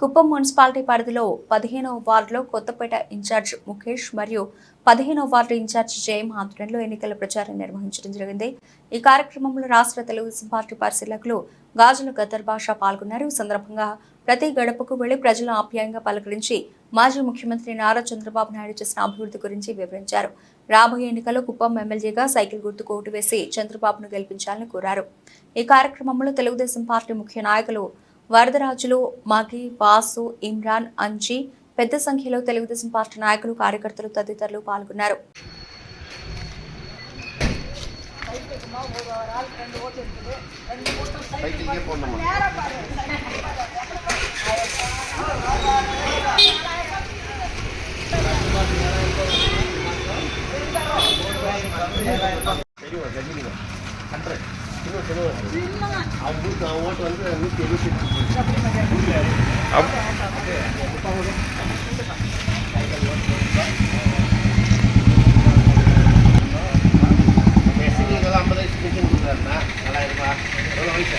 Kuppam municipality పరిధిలో పదిహేనవ వార్డులో కొత్తపేట ఇన్ఛార్జ్ ముఖేష్ మరియు పదిహేనవ వార్డు ఇన్ఛార్జ్ జయం ఆధ్వర్యంలో ఎన్నికల ప్రచారం నిర్వహించడం జరిగింది. ఈ కార్యక్రమంలో రాష్ట్ర తెలుగుదేశం పార్టీ పరిశీలకులు గాజుల గద్దర్ భాష పాల్గొన్నారు. ఈ సందర్భంగా ప్రతి గడపకు వెళ్ళి ప్రజలను ఆప్యాయంగా పలకరించి మాజీ ముఖ్యమంత్రి నారా చంద్రబాబు నాయుడు చేసిన అభివృద్ధి గురించి వివరించారు. రాబోయే ఎన్నికల్లో కుప్పం ఎమ్మెల్యేగా సైకిల్ గుర్తుకు ఓటు వేసి చంద్రబాబును గెలిపించాలని కోరారు. ఈ కార్యక్రమంలో తెలుగుదేశం పార్టీ ముఖ్య నాయకులు వరదరాజులు మగి వాసు ఇమ్రాన్ అంజీ పెద్ద సంఖ్యలో తెలుగుదేశం పార్టీ నాయకులు కార్యకర్తలు తదితరులు పాల్గొన్నారు. సైకిల్కే ஓட்டு வந்து நூற்றி எழுபத்தி எஸ்சிங்களுக்கெல்லாம் ஐம்பது வயசு பென்ஷன் கொடுக்குறாருண்ணா நாலாயிரம் ரூபாய் எவ்வளோ வயசு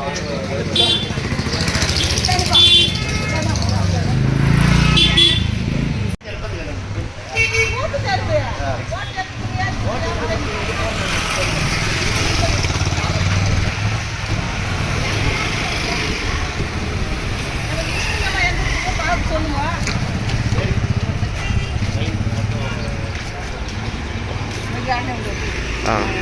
Ah.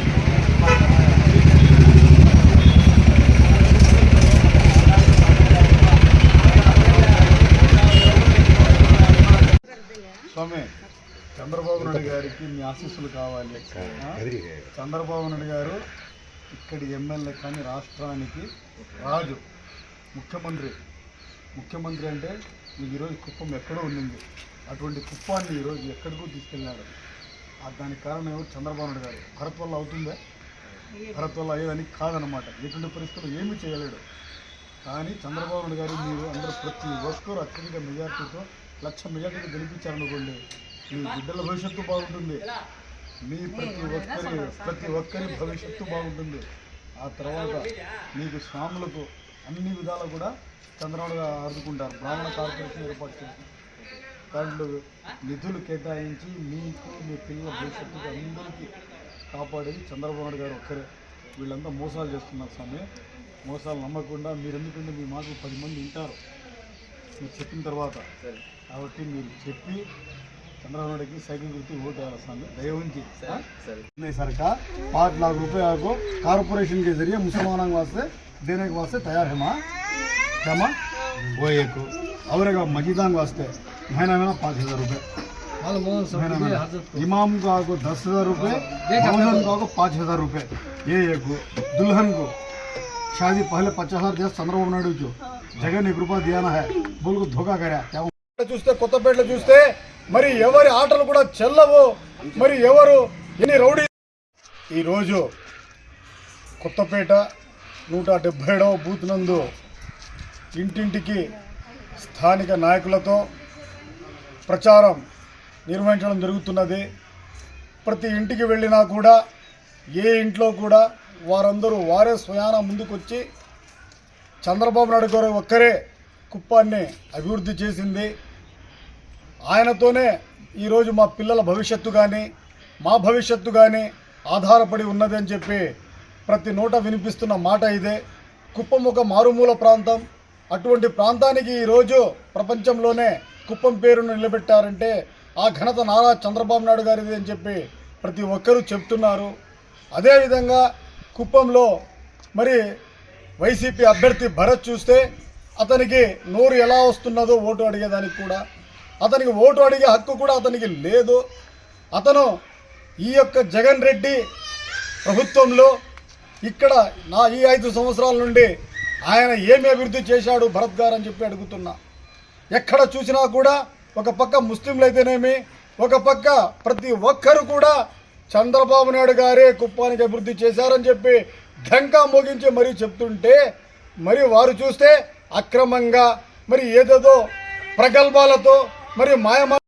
గారికి మీ ఆశీస్సులు కావాలి? చంద్రబాబు నాయుడు గారు ఇక్కడి ఎమ్మెల్యే కానీ రాష్ట్రానికి రాజు ముఖ్యమంత్రి. ముఖ్యమంత్రి అంటే మీకు ఈరోజు కుప్పం ఎక్కడో ఉండింది. అటువంటి కుప్పాన్ని ఈరోజు ఎక్కడికో తీసుకెళ్ళినాడు ఆ దానికి కారణం ఎవరు? చంద్రబాబు నాయుడు గారు. భరత్ వల్ల అవుతుందా? భరత్ వల్ల అయ్యేదని కాదనమాట ఎటువంటి పరిస్థితుల్లో ఏమీ చేయలేడు. కానీ చంద్రబాబు నాయుడు గారు మీరు అందరూ ప్రతి ఒక్కరూ అత్యధిక మెజార్టీతో లక్ష మెజార్టీతో గెలిపించారనుకోండి మీ బిడ్డల భవిష్యత్తు బాగుంటుంది. మీ ప్రతి ఒక్కరి ప్రతి ఒక్కరి భవిష్యత్తు బాగుంటుంది. ఆ తర్వాత మీకు స్వాములకు అన్ని విధాలు కూడా చంద్రబాబు గారు ఆదుకుంటారు. బ్రాహ్మణ కార్పొరేషన్ ఏర్పాటు చేసి దాంట్లో నిధులు కేటాయించి మీకు మీ పిల్లల భవిష్యత్తుకు అందరికీ కాపాడేది చంద్రబాబు నాయుడు గారు ఒక్కరే. వీళ్ళంతా మోసాలు చేస్తున్నారు స్వామి. మోసాలు నమ్మకుండా మీరు ఎందుకంటే మీ మాటలు పది మంది వింటారు మీరు చెప్పిన తర్వాత. కాబట్టి మీరు చెప్పి चंद्रबाबू नायडू की साइकिल गुर्ती वोट डाला स्वामी दया उनकी नहीं सर का पाँच लाख रुपए आपको कारपोरेशन के जरिए मुसलमानों के वास्ते देने के वास्ते तैयार है माँ क्या माँ वो एक और एक मजीदान वास्ते महीना महीना पाँच हजार रुपये महीना महीना इमाम को आपको दस हजार रुपये मौजन को आपको पाँच हजार रुपये ये एक दुल्हन को शादी पहले पचास हजार दिया चंद्रबाबु नायडू जो जगह ने एक रुपया दिया ना है बोल को धोखा कराया क्या చూస్తే కొత్తపేటలో చూస్తే మరి ఎవరి ఆటలు కూడా చెల్లవు. మరి ఎవరు ఎన్ని రౌడీ ఈరోజు కొత్తపేట నూట డెబ్బై ఏడవ బూత్ నందు ఇంటింటికి స్థానిక నాయకులతో ప్రచారం నిర్వహించడం జరుగుతున్నది. ప్రతి ఇంటికి వెళ్ళినా కూడా ఏ ఇంట్లో కూడా వారందరూ వారే స్వయాన ముందుకొచ్చి చంద్రబాబు నాయుడు గారు ఒక్కరే కుప్పాన్ని అభివృద్ధి చేసింది. ఆయనతోనే ఈరోజు మా పిల్లల భవిష్యత్తు కానీ మా భవిష్యత్తు కానీ ఆధారపడి ఉన్నది అని చెప్పి ప్రతి నోట వినిపిస్తున్న మాట ఇదే. కుప్పం ఒక మారుమూల ప్రాంతం అటువంటి ప్రాంతానికి ఈరోజు ప్రపంచంలోనే కుప్పం పేరును నిలబెట్టారంటే ఆ ఘనత నారా చంద్రబాబు నాయుడు గారిది అని చెప్పి ప్రతి ఒక్కరూ చెప్తున్నారు. అదేవిధంగా కుప్పంలో మరి వైసీపీ అభ్యర్థి భరత్ చూస్తే అతనికి నోరు ఎలా వస్తున్నదో ఓటు అడిగేదానికి కూడా అతనికి ఓటు అడిగే హక్కు కూడా అతనికి లేదు. అతను ఈ యొక్క జగన్ రెడ్డి ప్రభుత్వంలో ఇక్కడ నా ఈ ఐదు సంవత్సరాల నుండి ఆయన ఏమి అభివృద్ధి చేశాడు భరత్ గారు అని చెప్పి అడుగుతున్నా. ఎక్కడ చూసినా కూడా ఒక పక్క ముస్లింలు అయితేనేమి ఒక పక్క ప్రతి ఒక్కరు కూడా చంద్రబాబు నాయుడు గారే కుప్పానికి అభివృద్ధి చేశారని చెప్పి ఢంకా మోగించి మరీ చెప్తుంటే మరి వారు చూస్తే అక్రమంగా మరి ఏదేదో ప్రగల్భాలతో మరి మాయమా